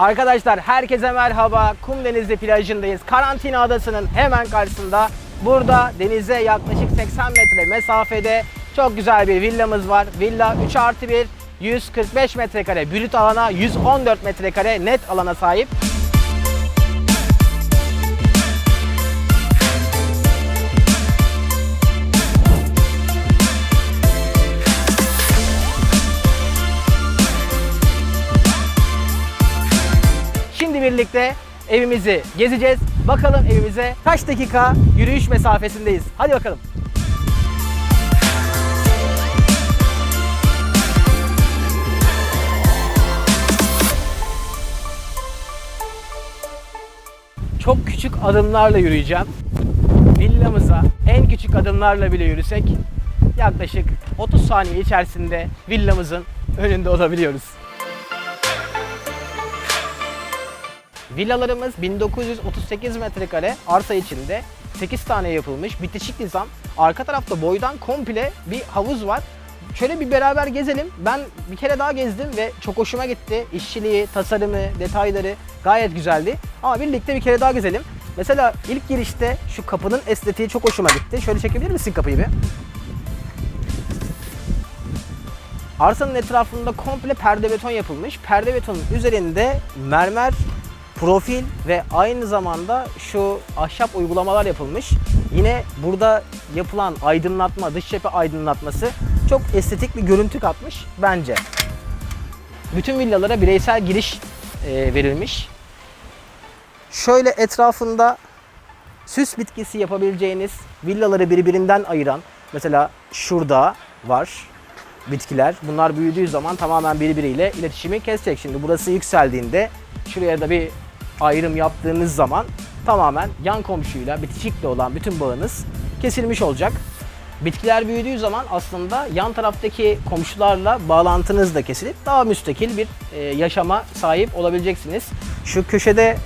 Arkadaşlar herkese merhaba. Kumdenizli plajındayız. Karantina adasının hemen karşısında. Burada denize yaklaşık 80 metre mesafede çok güzel bir villamız var. Villa 3 artı 1, 145 metrekare brüt alana, 114 metrekare net alana sahip. Şimdi birlikte evimizi gezeceğiz. Bakalım evimize kaç dakika yürüyüş mesafesindeyiz. Hadi bakalım. Çok küçük adımlarla yürüyeceğim. Villamıza en küçük adımlarla bile yürüsek yaklaşık 30 saniye içerisinde villamızın önünde olabiliyoruz. Villalarımız 1938 metrekare arsa içinde 8 tane yapılmış bitişik nizam. Arka tarafta boydan komple bir havuz var. Şöyle bir beraber gezelim. Ben bir kere daha gezdim ve çok hoşuma gitti. İşçiliği, tasarımı, detayları gayet güzeldi. Ama birlikte bir kere daha gezelim. Mesela ilk girişte şu kapının estetiği çok hoşuma gitti. Şöyle çekebilir misin kapıyı bir? Arsanın etrafında komple perde beton yapılmış. Perde betonun üzerinde mermer profil ve aynı zamanda şu ahşap uygulamalar yapılmış. Yine burada yapılan aydınlatma, dış cephe aydınlatması çok estetik bir görüntü katmış bence. Bütün villalara bireysel giriş e, verilmiş. Şöyle etrafında süs bitkisi yapabileceğiniz villaları birbirinden ayıran mesela şurada var bitkiler. Bunlar büyüdüğü zaman tamamen birbiriyle iletişimi kesecek. Şimdi burası yükseldiğinde şuraya da bir ayrım yaptığınız zaman tamamen yan komşuyla bitişikle olan bütün bağınız kesilmiş olacak. Bitkiler büyüdüğü zaman aslında yan taraftaki komşularla bağlantınız da kesilip daha müstakil bir e, yaşama sahip olabileceksiniz. Şu köşede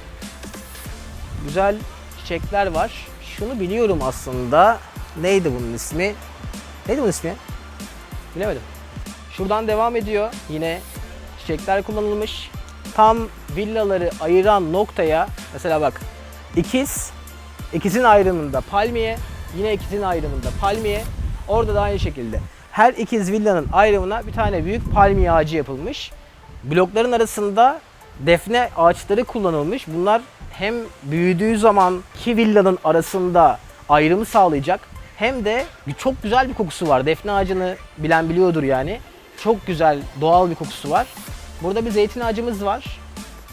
güzel çiçekler var. Şunu biliyorum aslında. Neydi bunun ismi? Neydi bunun ismi? Bilemedim. Şuradan devam ediyor. Yine çiçekler kullanılmış. Tam villaları ayıran noktaya mesela bak ikiz, ikizin ayrımında palmiye, yine ikizin ayrımında palmiye. Orada da aynı şekilde. Her ikiz villanın ayrımına bir tane büyük palmiye ağacı yapılmış. Blokların arasında defne ağaçları kullanılmış. Bunlar hem büyüdüğü zaman iki villanın arasında ayrımı sağlayacak hem de çok güzel bir kokusu var. Defne ağacını bilen biliyordur yani. Çok güzel doğal bir kokusu var. Burada bir zeytin ağacımız var.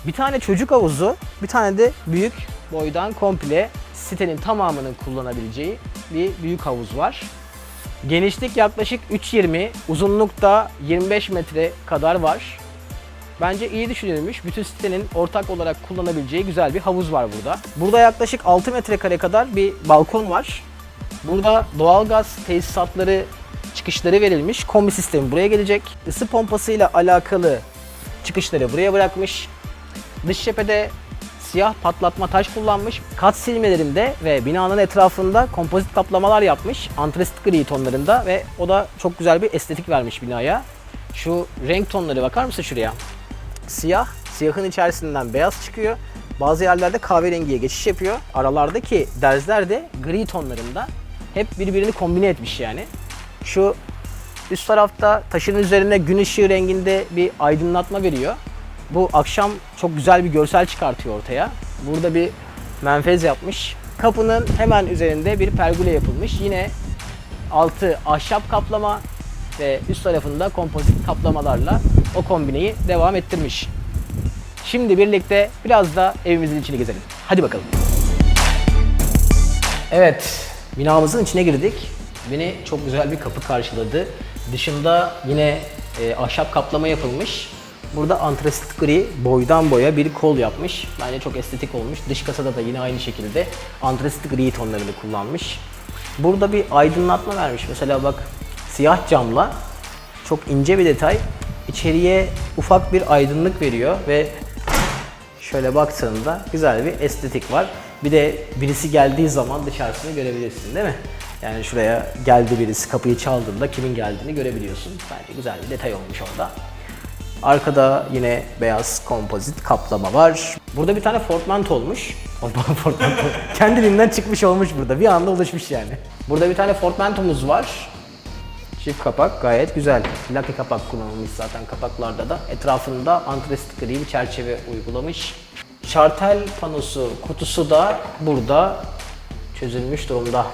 Bir tane çocuk havuzu, bir tane de büyük boydan komple sitenin tamamının kullanabileceği bir büyük havuz var. Genişlik yaklaşık 3.20, uzunluk da 25 metre kadar var. Bence iyi düşünülmüş. Bütün sitenin ortak olarak kullanabileceği güzel bir havuz var burada. Burada yaklaşık 6 metrekare kadar bir balkon var. Burada doğalgaz tesisatları çıkışları verilmiş. Kombi sistemi buraya gelecek. Isı pompasıyla alakalı çıkışları buraya bırakmış. Dış cephede siyah patlatma taş kullanmış. Kat silmelerinde ve binanın etrafında kompozit kaplamalar yapmış. Antrasit gri tonlarında ve o da çok güzel bir estetik vermiş binaya. Şu renk tonları bakar mısın şuraya? Siyah, siyahın içerisinden beyaz çıkıyor. Bazı yerlerde kahverengiye geçiş yapıyor. Aralardaki derzler de gri tonlarında. Hep birbirini kombine etmiş yani. Şu üst tarafta taşın üzerine gün ışığı renginde bir aydınlatma veriyor. Bu akşam çok güzel bir görsel çıkartıyor ortaya. Burada bir menfez yapmış. Kapının hemen üzerinde bir pergole yapılmış. Yine altı ahşap kaplama ve üst tarafında kompozit kaplamalarla o kombineyi devam ettirmiş. Şimdi birlikte biraz da evimizin içini gezelim. Hadi bakalım. Evet, binamızın içine girdik. Beni çok güzel bir kapı karşıladı. Dışında yine e, ahşap kaplama yapılmış. Burada antrasit gri boydan boya bir kol yapmış. Bence çok estetik olmuş. Dış kasada da yine aynı şekilde antrasit gri tonlarını kullanmış. Burada bir aydınlatma vermiş. Mesela bak siyah camla çok ince bir detay. İçeriye ufak bir aydınlık veriyor ve şöyle baktığında güzel bir estetik var. Bir de birisi geldiği zaman dışarısını görebilirsin değil mi? Yani şuraya geldi birisi kapıyı çaldığında kimin geldiğini görebiliyorsun. Bence güzel bir detay olmuş orada. Arkada yine beyaz kompozit kaplama var. Burada bir tane portmanto olmuş. portmanto. Kendiliğinden çıkmış olmuş burada. Bir anda oluşmuş yani. Burada bir tane portmantomuz var. Çift kapak gayet güzel. Lake kapak kullanılmış zaten kapaklarda da. Etrafında antresit gri bir çerçeve uygulamış. Şartel panosu kutusu da burada çözülmüş durumda.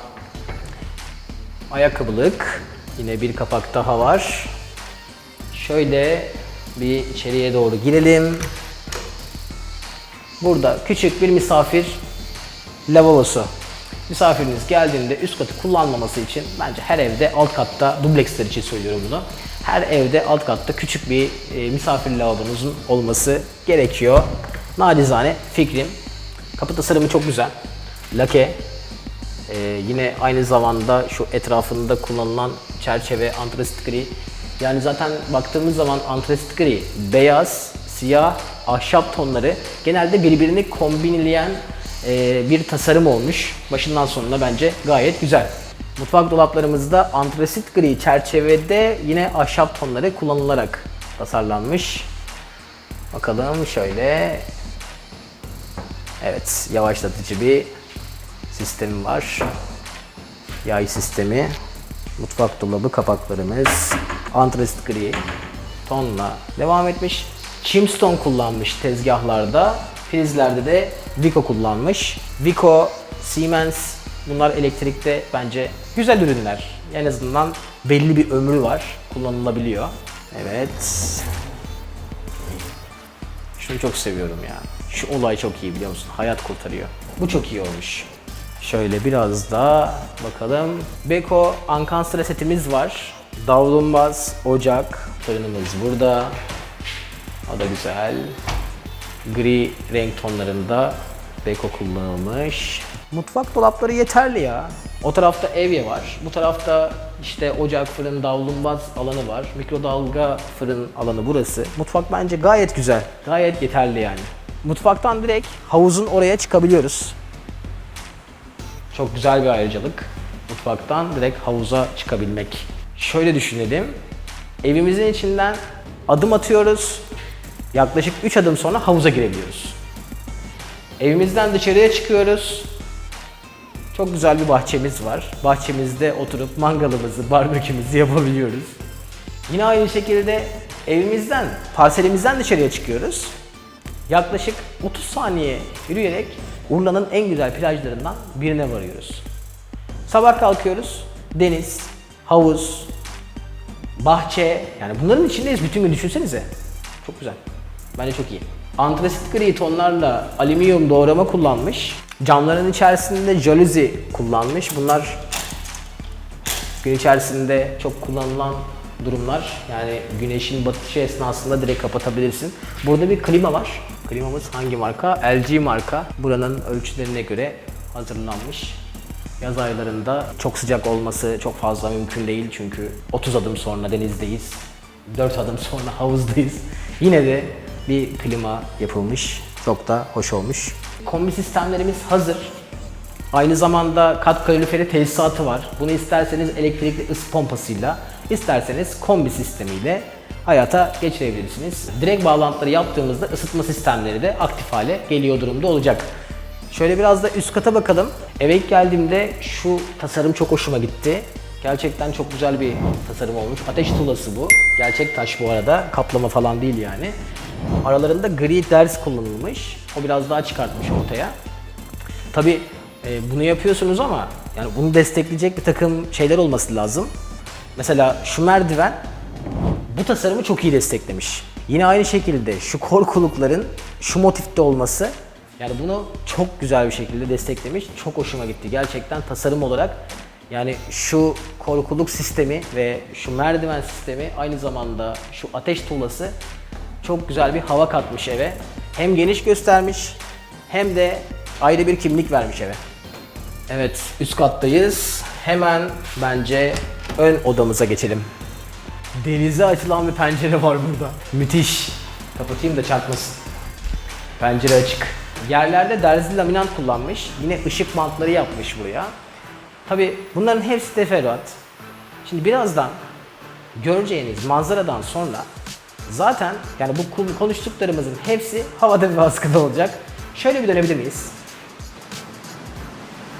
Ayakkabılık. Yine bir kapak daha var. Şöyle bir içeriye doğru girelim. Burada küçük bir misafir lavabosu. Misafiriniz geldiğinde üst katı kullanmaması için bence her evde alt katta dubleksler için söylüyorum bunu. Her evde alt katta küçük bir e, misafir lavabonuzun olması gerekiyor. Nacizane fikrim. Kapı tasarımı çok güzel. Lake. E, yine aynı zamanda şu etrafında kullanılan çerçeve antrasit gri. Yani zaten baktığımız zaman antrasit gri, beyaz, siyah, ahşap tonları genelde birbirini kombinleyen e, bir tasarım olmuş. Başından sonuna bence gayet güzel. Mutfak dolaplarımızda antrasit gri çerçevede yine ahşap tonları kullanılarak tasarlanmış. Bakalım şöyle. Evet, yavaşlatıcı bir sistemi var. Yay sistemi. Mutfak dolabı kapaklarımız antrasit gri tonla devam etmiş. Chimstone kullanmış tezgahlarda. Prizlerde de Vico kullanmış. Vico, Siemens bunlar elektrikte bence güzel ürünler. En azından belli bir ömrü var. Kullanılabiliyor. Evet. Şunu çok seviyorum ya. Şu olay çok iyi biliyor musun? Hayat kurtarıyor. Bu çok iyi olmuş. Şöyle biraz da bakalım. Beko Ankanstra setimiz var. Davlumbaz, ocak, fırınımız burada. O da güzel. Gri renk tonlarında Beko kullanılmış. Mutfak dolapları yeterli ya. O tarafta evye var. Bu tarafta işte ocak, fırın, davlumbaz alanı var. Mikrodalga fırın alanı burası. Mutfak bence gayet güzel. Gayet yeterli yani. Mutfaktan direkt havuzun oraya çıkabiliyoruz. Çok güzel bir ayrıcalık. Mutfaktan direkt havuza çıkabilmek. Şöyle düşünelim. Evimizin içinden adım atıyoruz. Yaklaşık 3 adım sonra havuza girebiliyoruz. Evimizden dışarıya çıkıyoruz. Çok güzel bir bahçemiz var. Bahçemizde oturup mangalımızı, barbekümüzü yapabiliyoruz. Yine aynı şekilde evimizden, parselimizden dışarıya çıkıyoruz. Yaklaşık 30 saniye yürüyerek Urla'nın en güzel plajlarından birine varıyoruz. Sabah kalkıyoruz, deniz, havuz, bahçe, yani bunların içindeyiz bütün gün düşünsenize. Çok güzel. Bence çok iyi. Antrasit gri tonlarla alüminyum doğrama kullanmış. Camların içerisinde jaluzi kullanmış. Bunlar gün içerisinde çok kullanılan durumlar. Yani güneşin batışı esnasında direkt kapatabilirsin. Burada bir klima var. Klimamız hangi marka? LG marka. Buranın ölçülerine göre hazırlanmış. Yaz aylarında çok sıcak olması çok fazla mümkün değil çünkü 30 adım sonra denizdeyiz. 4 adım sonra havuzdayız. Yine de bir klima yapılmış. Çok da hoş olmuş. Kombi sistemlerimiz hazır. Aynı zamanda kat kaloriferi tesisatı var. Bunu isterseniz elektrikli ısı pompasıyla, isterseniz kombi sistemiyle hayata geçirebilirsiniz. Direkt bağlantıları yaptığımızda ısıtma sistemleri de aktif hale geliyor durumda olacak. Şöyle biraz da üst kata bakalım. Eve ilk geldiğimde şu tasarım çok hoşuma gitti. Gerçekten çok güzel bir tasarım olmuş. Ateş tuğlası bu. Gerçek taş bu arada. Kaplama falan değil yani. Aralarında gri ders kullanılmış. O biraz daha çıkartmış ortaya. Tabi bunu yapıyorsunuz ama yani bunu destekleyecek bir takım şeyler olması lazım. Mesela şu merdiven bu tasarımı çok iyi desteklemiş. Yine aynı şekilde şu korkulukların şu motifte olması yani bunu çok güzel bir şekilde desteklemiş. Çok hoşuma gitti. Gerçekten tasarım olarak yani şu korkuluk sistemi ve şu merdiven sistemi aynı zamanda şu ateş tuğlası çok güzel bir hava katmış eve. Hem geniş göstermiş hem de ayrı bir kimlik vermiş eve. Evet üst kattayız. Hemen bence ön odamıza geçelim. Denize açılan bir pencere var burada. Müthiş. Kapatayım da çarpmasın. Pencere açık. Yerlerde derzli laminat kullanmış. Yine ışık bantları yapmış buraya. Tabi bunların hepsi teferruat. Şimdi birazdan göreceğiniz manzaradan sonra Zaten yani bu konu- konuştuklarımızın hepsi havada bir baskıda olacak. Şöyle bir dönebilir miyiz?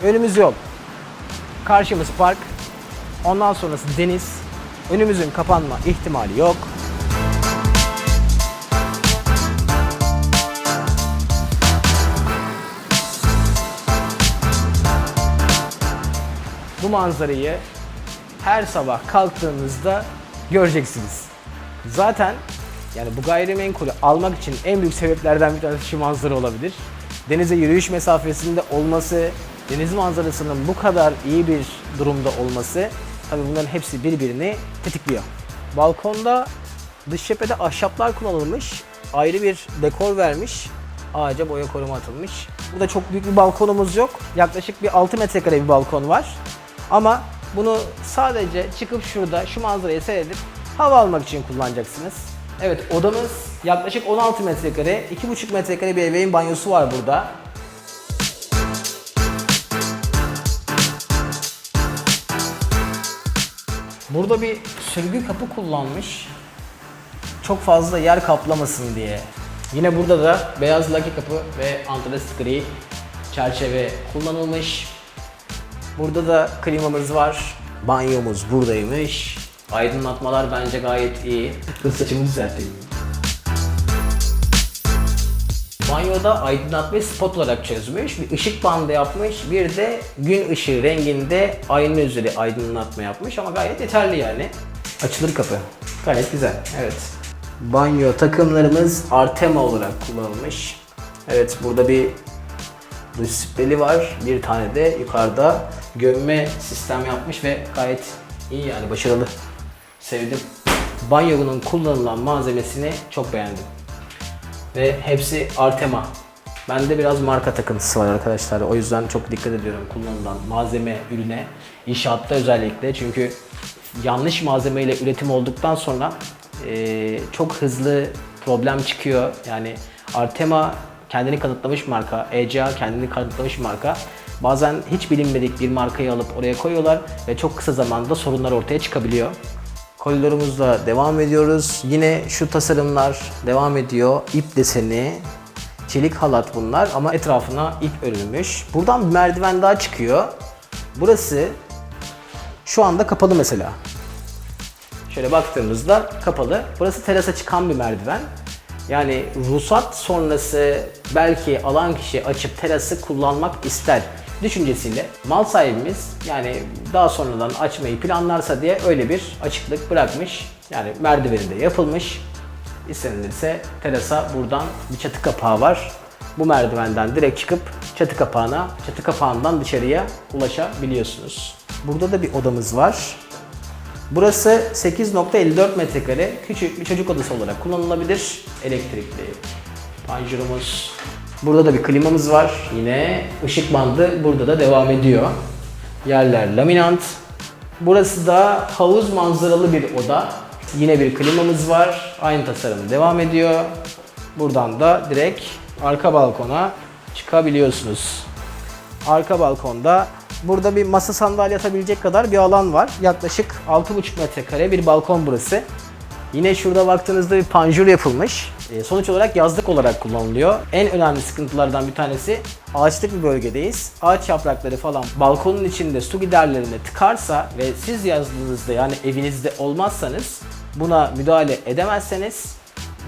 Önümüz yol. Karşımız park. Ondan sonrası deniz. Önümüzün kapanma ihtimali yok. Bu manzarayı her sabah kalktığınızda göreceksiniz. Zaten yani bu gayrimenkulü almak için en büyük sebeplerden bir tanesi şu manzara olabilir. Denize yürüyüş mesafesinde olması, deniz manzarasının bu kadar iyi bir durumda olması tabii bunların hepsi birbirini tetikliyor. Balkonda dış cephede ahşaplar kullanılmış, ayrı bir dekor vermiş, ağaca boya koruma atılmış. Burada çok büyük bir balkonumuz yok. Yaklaşık bir 6 metrekare bir balkon var. Ama bunu sadece çıkıp şurada şu manzarayı seyredip hava almak için kullanacaksınız. Evet odamız yaklaşık 16 metrekare, 2,5 metrekare bir ebeveyn banyosu var burada. Burada bir sürgü kapı kullanmış. Çok fazla yer kaplamasın diye. Yine burada da beyaz laki kapı ve antrasit gri çerçeve kullanılmış. Burada da klimamız var. Banyomuz buradaymış. Aydınlatmalar bence gayet iyi. Saçımı düzelteyim. Banyoda aydınlatmayı spot olarak çözmüş. Bir ışık bandı yapmış. Bir de gün ışığı renginde ayna üzeri aydınlatma yapmış ama gayet yeterli yani. Açılır kapı. Gayet güzel. Evet. Banyo takımlarımız Artema olarak kullanılmış. Evet burada bir dış spreli var. Bir tane de yukarıda gömme sistem yapmış ve gayet iyi yani başarılı. Sevdim. Banyonun kullanılan malzemesini çok beğendim. Ve hepsi Artema. Bende biraz marka takıntısı var arkadaşlar. O yüzden çok dikkat ediyorum kullanılan malzeme, ürüne. İnşaatta özellikle çünkü yanlış malzemeyle üretim olduktan sonra eee, çok hızlı problem çıkıyor. Yani Artema kendini kanıtlamış marka, ECA kendini kanıtlamış marka. Bazen hiç bilinmedik bir markayı alıp oraya koyuyorlar ve çok kısa zamanda sorunlar ortaya çıkabiliyor. Koridorumuzla devam ediyoruz. Yine şu tasarımlar devam ediyor. İp deseni, çelik halat bunlar ama etrafına ip örülmüş. Buradan bir merdiven daha çıkıyor. Burası şu anda kapalı mesela. Şöyle baktığımızda kapalı. Burası terasa çıkan bir merdiven. Yani ruhsat sonrası belki alan kişi açıp terası kullanmak ister düşüncesiyle mal sahibimiz yani daha sonradan açmayı planlarsa diye öyle bir açıklık bırakmış. Yani merdiveni de yapılmış. İstenilirse terasa buradan bir çatı kapağı var. Bu merdivenden direkt çıkıp çatı kapağına, çatı kapağından dışarıya ulaşabiliyorsunuz. Burada da bir odamız var. Burası 8.54 metrekare küçük bir çocuk odası olarak kullanılabilir. Elektrikli panjurumuz. Burada da bir klimamız var. Yine ışık bandı burada da devam ediyor. Yerler laminant. Burası da havuz manzaralı bir oda. Yine bir klimamız var. Aynı tasarım devam ediyor. Buradan da direkt arka balkona çıkabiliyorsunuz. Arka balkonda burada bir masa sandalye atabilecek kadar bir alan var. Yaklaşık 6,5 metrekare bir balkon burası. Yine şurada baktığınızda bir panjur yapılmış. Ee, Sonuç olarak yazlık olarak kullanılıyor. En önemli sıkıntılardan bir tanesi ağaçlık bir bölgedeyiz. Ağaç yaprakları falan balkonun içinde su giderlerine tıkarsa ve siz yazdığınızda yani evinizde olmazsanız buna müdahale edemezseniz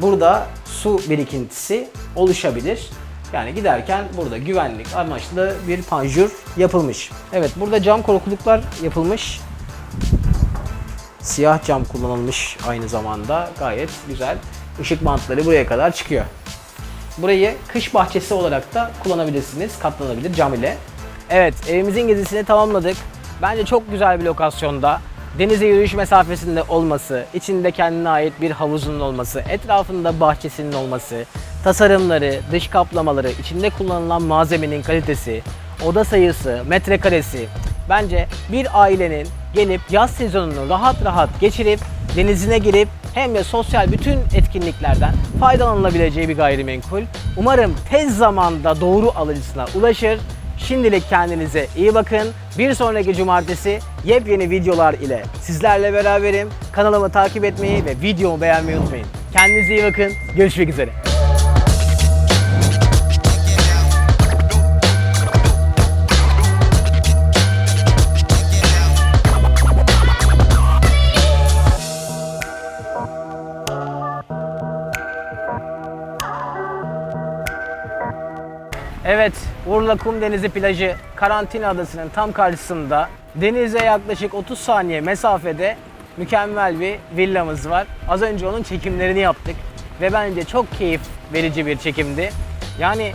burada su birikintisi oluşabilir. Yani giderken burada güvenlik amaçlı bir panjur yapılmış. Evet burada cam korkuluklar yapılmış. Siyah cam kullanılmış aynı zamanda. Gayet güzel. Işık bantları buraya kadar çıkıyor. Burayı kış bahçesi olarak da kullanabilirsiniz. Katlanabilir cam ile. Evet evimizin gezisini tamamladık. Bence çok güzel bir lokasyonda. Denize yürüyüş mesafesinde olması, içinde kendine ait bir havuzunun olması, etrafında bahçesinin olması, tasarımları, dış kaplamaları, içinde kullanılan malzemenin kalitesi, oda sayısı, metrekaresi. Bence bir ailenin gelip yaz sezonunu rahat rahat geçirip denizine girip hem de sosyal bütün etkinliklerden faydalanılabileceği bir gayrimenkul. Umarım tez zamanda doğru alıcısına ulaşır. Şimdilik kendinize iyi bakın. Bir sonraki cumartesi yepyeni videolar ile sizlerle beraberim. Kanalımı takip etmeyi ve videomu beğenmeyi unutmayın. Kendinize iyi bakın. Görüşmek üzere. Evet, Urla Kum Denizi plajı Karantina Adası'nın tam karşısında denize yaklaşık 30 saniye mesafede mükemmel bir villamız var. Az önce onun çekimlerini yaptık ve bence çok keyif verici bir çekimdi. Yani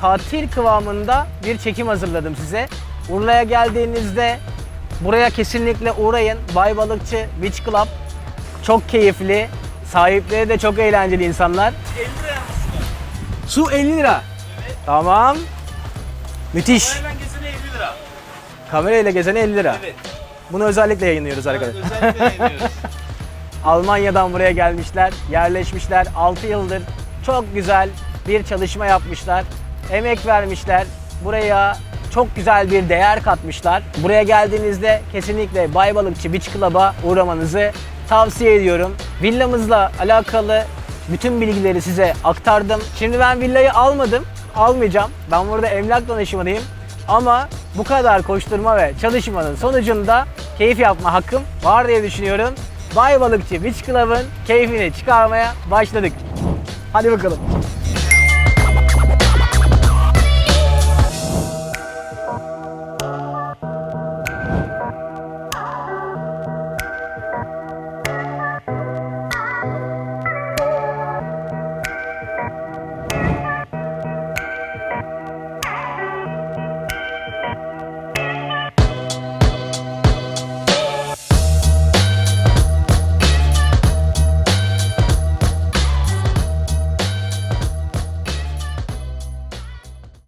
tatil kıvamında bir çekim hazırladım size. Urla'ya geldiğinizde buraya kesinlikle uğrayın. Bay Balıkçı Beach Club çok keyifli. Sahipleri de çok eğlenceli insanlar. 50 lira Su 50 lira. Tamam. Müthiş. Hemen gezene 50 lira. Kamerayla gezene 50 lira. Evet. Bunu özellikle yayınlıyoruz arkadaşlar. Özellikle yayınlıyoruz. Almanya'dan buraya gelmişler, yerleşmişler. 6 yıldır çok güzel bir çalışma yapmışlar. Emek vermişler. Buraya çok güzel bir değer katmışlar. Buraya geldiğinizde kesinlikle Bay Balıkçı Beach Club'a uğramanızı tavsiye ediyorum. Villamızla alakalı bütün bilgileri size aktardım. Şimdi ben villayı almadım, almayacağım. Ben burada emlak danışmanıyım. Ama bu kadar koşturma ve çalışmanın sonucunda keyif yapma hakkım var diye düşünüyorum. Bay Balıkçı Beach Club'ın keyfini çıkarmaya başladık. Hadi bakalım.